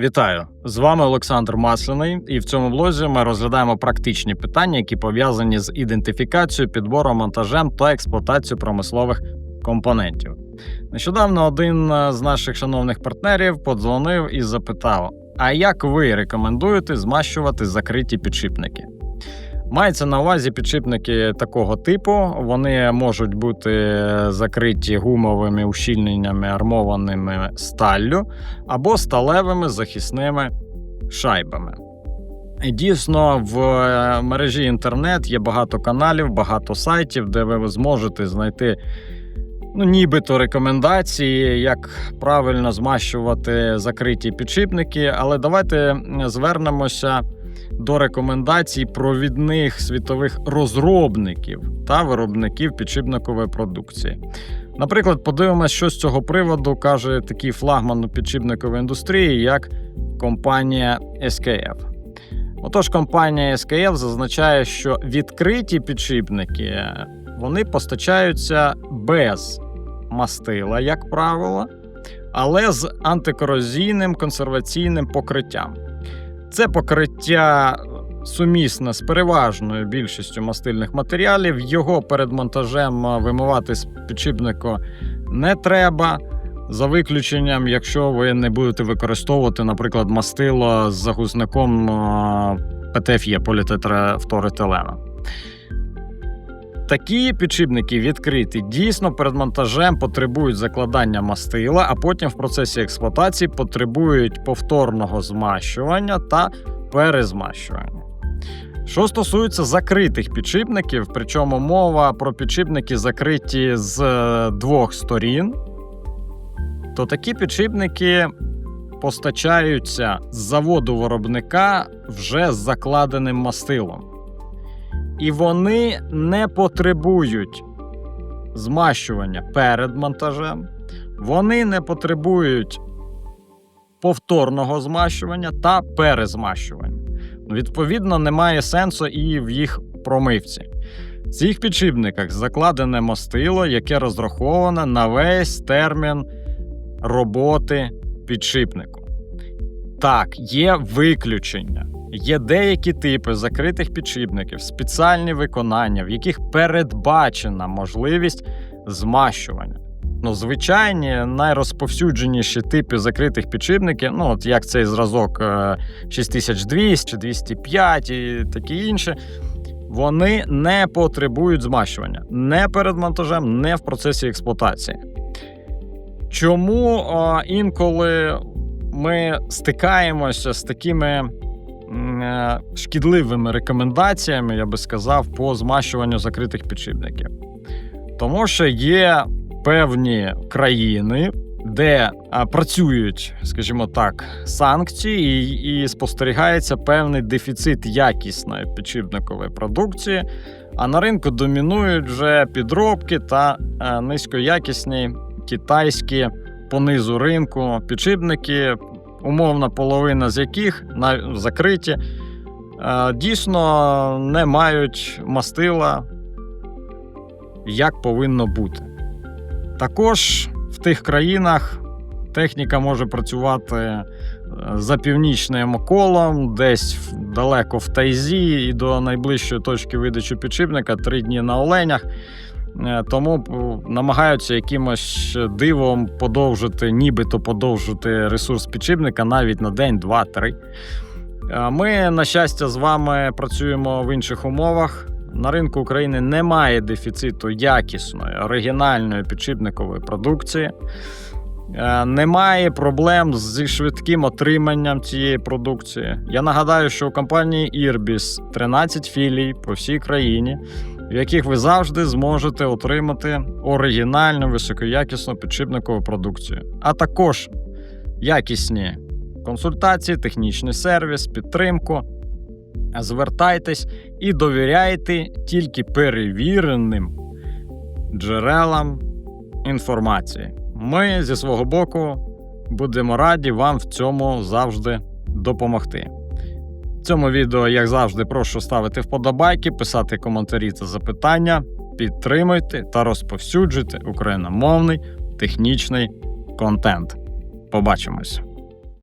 Вітаю! З вами Олександр Масляний, і в цьому блозі ми розглядаємо практичні питання, які пов'язані з ідентифікацією, підбором, монтажем та експлуатацією промислових компонентів. Нещодавно один е, з наших шановних партнерів подзвонив і запитав: А як ви рекомендуєте змащувати закриті підшипники? Мається на увазі підшипники такого типу. Вони можуть бути закриті гумовими ущільненнями, армованими сталлю або сталевими захисними шайбами. Дійсно, в е, мережі інтернет є багато каналів, багато сайтів, де ви зможете знайти ну, нібито рекомендації, як правильно змащувати закриті підшипники. Але давайте звернемося до рекомендацій провідних світових розробників та виробників підшипникової продукції. Наприклад, подивимося, що з цього приводу каже такий флагман у підшипникової індустрії, як компанія SKF. Отож, компанія SKF зазначає, що відкриті підшипники вони постачаються без мастила, як правило, але з антикорозійним консерваційним покриттям. Це покриття сумісне з переважною більшістю мастильних матеріалів. Його перед монтажем вимивати з підшипнику не треба. За виключенням, якщо ви не будете використовувати, наприклад, мастило з загузником ПТФЄ політетрафторетилена. Такі підшипники відкриті дійсно перед монтажем потребують закладання мастила, а потім в процесі експлуатації потребують повторного змащування та перезмащування. Що стосується закритих підшипників, причому мова про підшипники закриті з двох сторін, то такі підшипники постачаються з заводу виробника вже з закладеним мастилом. І вони не потребують змащування перед монтажем, вони не потребують повторного змащування та перезмащування. Відповідно, немає сенсу і в їх промивці. В цих підшипниках закладене мастило, яке розраховане на весь термін роботи підшипнику. Так, є виключення. Є деякі типи закритих підшипників, спеціальні виконання, в яких передбачена можливість змащування. Ну, звичайні найрозповсюдженіші типи закритих підшипників, ну от як цей зразок 6200, 205 і такі інші, вони не потребують змащування не перед монтажем, не в процесі експлуатації. Чому а, інколи ми стикаємося з такими е, шкідливими рекомендаціями, я би сказав, по змащуванню закритих підшипників? Тому що є певні країни, де а, працюють, скажімо так, санкції, і, і спостерігається певний дефіцит якісної підшипникової продукції. А на ринку домінують вже підробки та а, низькоякісні китайські по низу ринку підшипники, умовна половина з яких закриті, дійсно не мають мастила, як повинно бути. Також в тих країнах техніка може працювати за північним колом, десь далеко в тайзі, і до найближчої точки видачі підшипника три дні на оленях. Е, Тому намагаються якимось дивом подовжити, нібито подовжити ресурс підшипника навіть на день, два, три. Е, Ми, на щастя, з вами працюємо в інших умовах. На ринку України немає дефіциту якісної оригінальної підшипникової продукції. Е, Немає проблем зі швидким отриманням цієї продукції. Я нагадаю, що у компанії Irbis 13 філій по всій країні, в яких ви завжди зможете отримати оригінальну високоякісну підшипникову продукцію, а також якісні консультації, технічний сервіс, підтримку. Звертайтесь і довіряйте тільки перевіреним джерелам інформації. Ми зі свого боку будемо раді вам в цьому завжди допомогти. Цьому відео, як завжди, прошу ставити вподобайки, писати коментарі та запитання, підтримуйте та розповсюджуйте україномовний технічний контент. Побачимось!